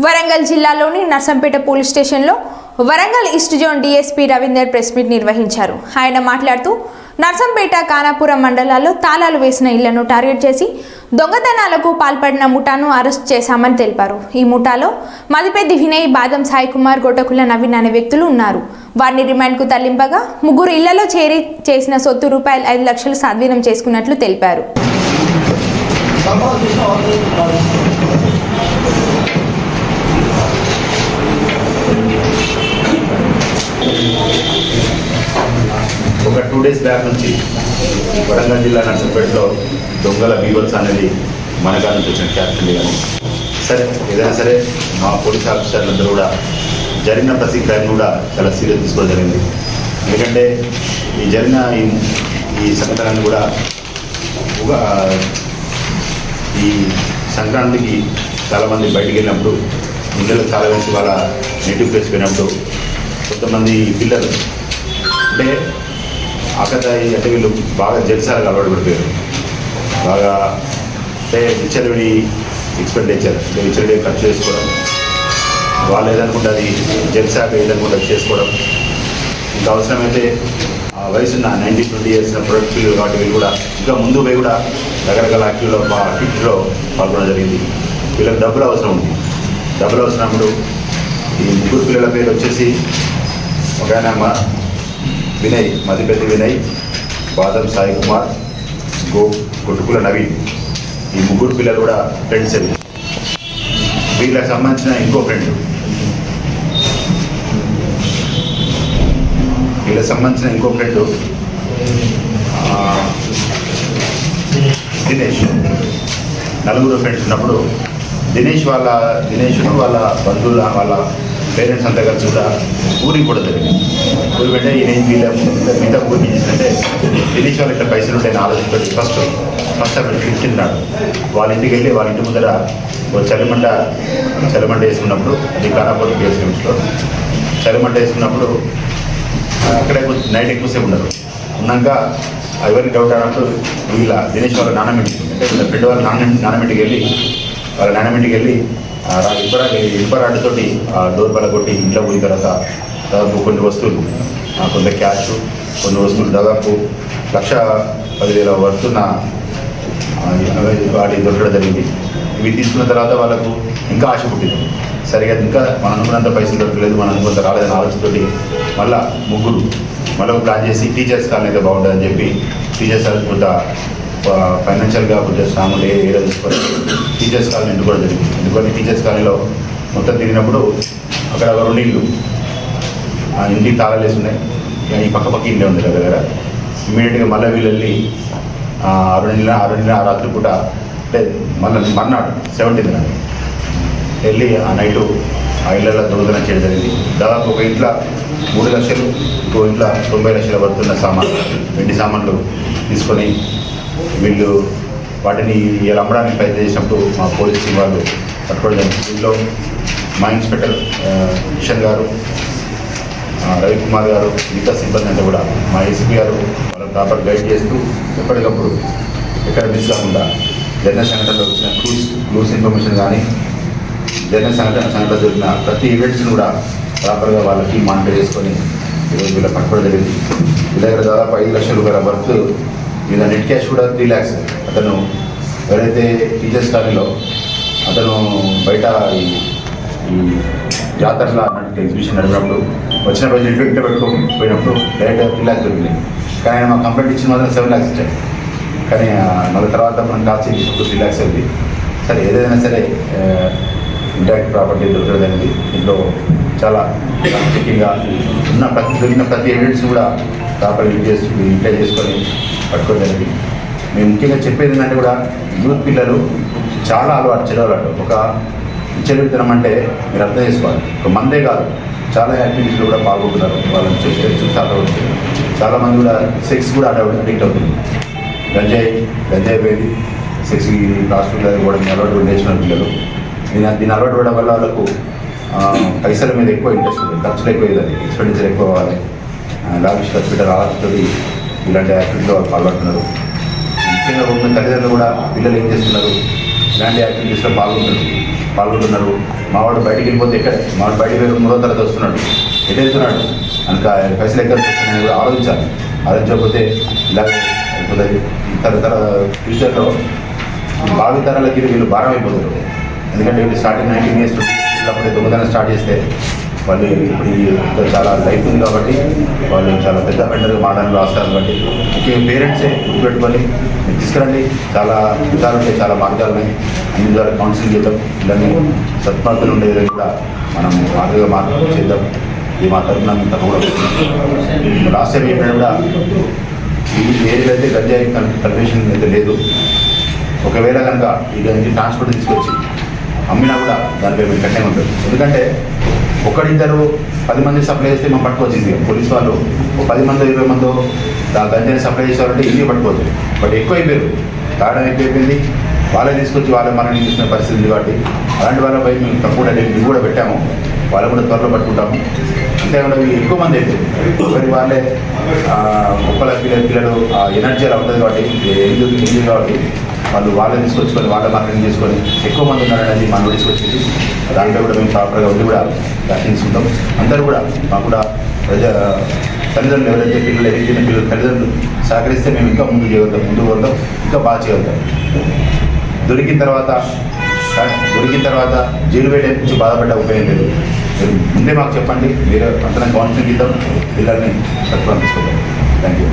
వరంగల్ జిల్లాలోని నర్సంపేట పోలీస్ స్టేషన్లో Warangal east zone DSP Ravinder press meet నిర్వహించారు. ఆయన మాట్లాడుతూ నర్సంపేట కానాపురం మండలాల్లో తాళాలు వేసిన ఇళ్ళను టార్గెట్ చేసి దొంగతనాలకు పాల్పడిన ముఠాను అరెస్ట్ చేశామని తెలిపారు. ఈ ముఠాలో మదిపెద్ది వినయ్ బాదం సాయి కుమార్ గొటకుల నవీన్ అనే వ్యక్తులు ఉన్నారు. వారిని రిమాండ్కు తరలింపగా ముగ్గురు ఇళ్ళలో చేరి చేసిన సొత్తు రూపాయలు ఐదు లక్షలు స్వాధీనం చేసుకున్నట్లు తెలిపారు. ఒక టూ డేస్ బ్యాక్ నుంచి వరంగల్ జిల్లా నర్సంపేటలో దొంగల బీవల్స్ అనేది మన నుంచి వచ్చిన క్యాప్టెన్ కానీ. సరే ఏదైనా సరే మా పోలీస్ ఆఫీసర్లందరూ కూడా జరిగిన ప్రతి క్రైమ్ కూడా చాలా సీరియస్ తీసుకోవడం జరిగింది. ఎందుకంటే ఈ జరిగిన ఈ ఈ సంఘటనలు కూడా ఈ సంక్రాంతికి చాలామంది బయటికి వెళ్ళినప్పుడు ఇళ్ళలో చాలా మంది వాళ్ళ నేటివ్ ప్లేస్ పోయినప్పుడు కొంతమంది పిల్లలు అంటే అక్కడ అంటే వీళ్ళు బాగా జల్సాలకు అలవాటు పడిపోయారు. బాగా అంటే విచ్చలవిడి ఎక్స్పెండిచర్ అంటే విచ్చలవిడి ఖర్చు చేసుకోవడం వాళ్ళు ఏదనుకుంటే అది జల్సాక ఏదనుకుంటే అది చేసుకోవడం. ఇంకా అవసరమైతే ఆ వయసున్న nineteen twenty years product field కాబట్టి వీళ్ళు కూడా ఇంకా ముందు పోయి కూడా రకరకాల యాక్టివ్లో యాక్టివిటీలో పాల్గొనడం జరిగింది. వీళ్ళకి డబ్బులు అవసరం ఉంది. డబ్బులు అవసరప్పుడు ఈ ముగ్గురు పిల్లల పేరు వచ్చేసి ఒక ఆయన వినయ్ మదిపెద్ది వినయ్ బాదం సాయి కుమార్ గో కొట్టుకుల నవీన్. ఈ ముగ్గురు పిల్లలు కూడా ఫ్రెండ్స్ అవి వీళ్ళకి సంబంధించిన ఇంకో ఫ్రెండ్. వీళ్ళకి సంబంధించిన ఇంకో ఫ్రెండ్ దినేష్. నలుగురు ఫ్రెండ్స్ ఉన్నప్పుడు దినేష్ వాళ్ళ దినేష్ను వాళ్ళ బంధువుల వాళ్ళ పేరెంట్స్ అంతా కలిసి కూడా ఊరికి కూడా జరిగింది. ఊరి వెంటనే ఈయన వీళ్ళ మిగతా ఊరికి చేసినట్టే దినేష్ వాళ్ళు ఇట్లా పైసలు ఉంటాయని ఆలోచించి ఫస్ట్ ఫస్ట్ అప్పుడు ఫిఫ్టీన్ నాడు వాళ్ళ ఇంటికి వెళ్ళి వాళ్ళ ఇంటి ముందర ఒక చలిమంట చలిమంట వేసుకున్నప్పుడు అది కానాపూర్ పిఎస్ఎంస్లో చలిమండ చలిమంట వేసుకున్నప్పుడు అక్కడే నైట్ ఎక్కువసేపు ఉండరు ఉన్నాక ఎవరికి డౌట్ అన్నప్పుడు వీళ్ళ దినేష్ వాళ్ళ నాన్నమింటికి అంటే వీళ్ళ ఫ్రెండ్ వాళ్ళ నాన్న నాన్నమింటికి వెళ్ళి వాళ్ళ నాన్నమింటికి వెళ్ళి ఆ ఇబ్బర ఇబ్బరాడుతోటి ఆ డోర్ బల కొట్టి ఇంట్లో పోయిన తర్వాత దాదాపు కొన్ని వస్తువులు కొంత క్యాష్ కొన్ని వస్తువులు దాదాపు లక్ష పదివేల వర్తున్న వాటి దొరకడం జరిగింది. ఇవి తీసుకున్న తర్వాత వాళ్ళకు ఇంకా ఆశ పుట్టింది. సరిగా ఇంకా మన అనుకున్నంత పైసలు దొరకలేదు మన అనుకున్నంత రాలేదని ఆలోచనతోటి మళ్ళా ముగ్గురు మళ్ళీ ప్లాన్ చేసి టీచర్స్ కాలనీ అయితే బాగుంటుందని చెప్పి టీచర్స్ కొంత ఫైనాన్షియల్గా కొంచెం స్ట్రాంగ్ ఏ ఏరియా తీసుకొని టీచర్స్ కాలనీ ఎన్నుకోవడం జరిగింది ఎందుకంటే టీచర్స్ కాలనీలో మొత్తం తిరిగినప్పుడు అక్కడ రెండు ఇల్లు. ఆ ఇంటికి తాళాలు వేసి ఉన్నాయి ఈ పక్క పక్క ఇండే ఉంది దగ్గర ఇమీడియట్గా మళ్ళీ వీళ్ళు వెళ్ళి ఆ రెండు నెలల ఆరు నెలల ఆ రాత్రి పూట అంటే మళ్ళీ మర్నాడు సెవెంటీన్త్ నాడు వెళ్ళి ఆ నైటు ఆ ఇళ్ళలో దొంగతనం చేయడం జరిగింది. దాదాపు ఒక ఇంట్లో మూడు లక్షలు ఇంకో ఇంట్లో తొంభై లక్షల పడుతున్న సామాన్లు వెండి సామాన్లు తీసుకొని వీళ్ళు వాటిని వీళ్ళు అమ్మడానికి ప్రయత్నం చేసినప్పుడు మా పోలీస్ వాళ్ళు పట్టుకోవడం జరిగింది మా ఇన్స్పెక్టర్ కిషన్ గారు రవికుమార్ గారు మిగతా సిబ్బంది అంతా కూడా మా ఎస్పీ గారు వాళ్ళని ప్రాపర్ గైడ్ చేస్తూ ఎప్పటికప్పుడు ఎక్కడ మిస్ కాకుండా జనరల్ సంఘటనలో వచ్చిన క్లూస్ క్లూస్ ఇన్ఫర్మేషన్ కానీ జనరల్ సంఘటన సంఘటన జరిగిన ప్రతి ఈవెంట్స్ని కూడా ప్రాపర్గా వాళ్ళకి మానిటర్ చేసుకొని ఈరోజు వీళ్ళ పట్టుకోవడం జరిగింది. వీళ్ళ దగ్గర దాదాపు ఐదు లక్షల రూపాయల వర్త్ వీళ్ళ నెట్ క్యాష్ కూడా త్రీ ల్యాక్స్ అతను ఎవరైతే టీచర్స్ కాలనీలో అతను బయట ఈ ఈ జాతరలో అన్నట్టు ఎగ్జిబిషన్ నడిపినప్పుడు వచ్చిన రోజు ఇంట్లో ఇంట్లో పెట్టుకొని పోయినప్పుడు డైరెక్ట్ త్రీ ల్యాక్స్ దొరికినాయి. కానీ ఆయన మా కంప్లైంట్ ఇచ్చిన మాత్రం సెవెన్ ల్యాక్స్ ఇచ్చాడు. కానీ ఆ, మళ్ళీ తర్వాత మనం కాల్చి ఇచ్చినప్పుడు త్రీ ల్యాక్స్ అయింది. సరే ఏదైనా సరే ఇంటాక్ట్ ప్రాపర్టీ దొరకడం అనేది ఇంట్లో చాలా ముఖ్యంగా ఉన్న ప్రతి దొరికిన ప్రతి ఎవిడెన్స్ కూడా ప్రాపర్ యూజ్ చేసి యూటిలైజ్ చేసుకొని పట్టుకోవడం జరిగింది మేము ముఖ్యంగా చెప్పేది ఏంటంటే కూడా యూత్ పిల్లలు చాలా అలవాటు చెడు ఒక చెడుతనం అంటే మీరు అర్థం చేసుకోవాలి. ఒక మందే కాదు చాలా యాక్టివిటీస్లో కూడా పాల్గొంటున్నారు. వాళ్ళని చూసే చూస్తారు అలవాటు చాలామంది కూడా సెక్స్ కూడా అడిక్ట్ అవుతుంది గంజాయి గంజాయి పోయింది. సెక్స్ హాస్పిటల్ కూడా అలవాటు నేర్చుకున్న పిల్లలు. దీని దీని అలవాటు పడడం వల్ల వాళ్ళకు పైసల మీద ఎక్కువ ఇంట్రెస్ట్ ఉంది. ఖర్చులు ఎక్కువ అయ్యేది ఎక్స్పెండిచర్ ఎక్కువ అవ్వాలి. లావిష్ హాస్పిటల్ ఆహారతోటి ఇలాంటి యాక్టివిటీలో వాళ్ళు పాల్గొంటున్నారు. ముఖ్యంగా ఉన్న తల్లిదండ్రులు కూడా పిల్లలు ఏం చేస్తున్నారు? ఇలాంటి యాక్టివిటీస్లో పాల్గొంటున్నారు. పాల్గొంటున్నారు. మావాడు బయటికి వెళ్ళిపోతే ఎక్కడ? మావాడు బయటికి వెళ్ళి మూడో తరగతి వస్తున్నాడు. ఎటు వెళ్తున్నాడు? అనక పైసలు ఎక్కడ వస్తున్నాయని కూడా ఆలోచించాలి. ఆలోచించకపోతే ఇలా అయిపోతుంది. ఫ్యూచర్లో భావి తరాలకి వీళ్ళు భారం అయిపోతారు. ఎందుకంటే వీళ్ళు స్టార్టింగ్ నైన్టీన్ ఇయర్స్ అప్పుడే దొంగతనం స్టార్ట్ చేస్తే వాళ్ళు ఇప్పుడు ఈ చాలా లైఫ్ ఉంది కాబట్టి వాళ్ళు చాలా పెద్ద పెద్దగా మారడానికి ఆస్కారం బట్టి ముఖ్యంగా పేరెంట్సే గుర్తుపెట్టుకొని తీసుకురండి. చాలా విధాలు ఉంటాయి చాలా మార్గాలు ఉన్నాయి. అన్ని ద్వారా కౌన్సిలింగ్ చేద్దాం. ఇలానే సత్మార్గాలు ఉండే విధంగా కూడా మనం మార్గంగా మార్పు చేద్దాం. ఇది మా తరఫున కూడా తప్పకుండా లాస్ట్ టైం చెప్పినా కూడా ఈ ఏరియాలో అయితే గంజాయి కన్ఫ్యూషన్ అయితే లేదు. ఒకవేళ కనుక ఇది ట్రాన్స్పోర్ట్ తీసుకొచ్చి అమ్మినా కూడా దానిపై మేము కట్టే ఉంటుంది. ఎందుకంటే ఒకరిద్దరు పది మంది సప్లై చేస్తే మేము పట్టుకోవచ్చు పోలీస్ వాళ్ళు ఒక పది మంది ఇరవై మంది గంజాని సప్లై చేసేవాళ్ళంటే ఇవి పట్టుకోవచ్చు. బట్ ఎక్కువ అయిపోయారు. తాగడం ఎక్కువైపోయింది. వాళ్ళే తీసుకొచ్చి వాళ్ళే మనం తీసుకునే పరిస్థితి ఉంది కాబట్టి అలాంటి వాళ్ళపై మేము తక్కువ ఇవి కూడా పెట్టాము. వాళ్ళు కూడా త్వరలో పట్టుకుంటాము. అంతేకాకుండా ఇవి ఎక్కువ మంది అయిపోయింది ఒకరి వాళ్ళే ఆ, ఒక్కల పిల్లలు పిల్లలు ఆ ఎనర్జీ అలా ఉంటుంది కాబట్టి ఎందుకు ఎందుకు కాబట్టి వాళ్ళు వాళ్ళని తీసుకొచ్చుకొని వాళ్ళ మార్కెటింగ్ చేసుకొని ఎక్కువ మంది ఉన్నారనేది మనం తీసుకొచ్చేసి దాంట్లో కూడా మేము ప్రాపర్గా ఉండి కూడా తీసుకుంటాం అందరూ కూడా మాకు కూడా ప్రజా తల్లిదండ్రులు ఎవరైతే పిల్లలు ఎదిగిన పిల్లలు తల్లిదండ్రులు సహకరిస్తే మేము ఇంకా ముందు చేయగలుగుతాం ముందు పోతాం ఇంకా బాగా చేయగలుగుతాం. దొరికిన తర్వాత దొరికిన తర్వాత జైలు వేయడం నుంచి బాధపడ్డ ఉపయోగం లేదు. మీరు ముందే మాకు చెప్పండి మీరు అంతరం కౌన్సిలింగ్ ఇద్దాం పిల్లల్ని తక్కువ తీసుకుంటాం. Thank you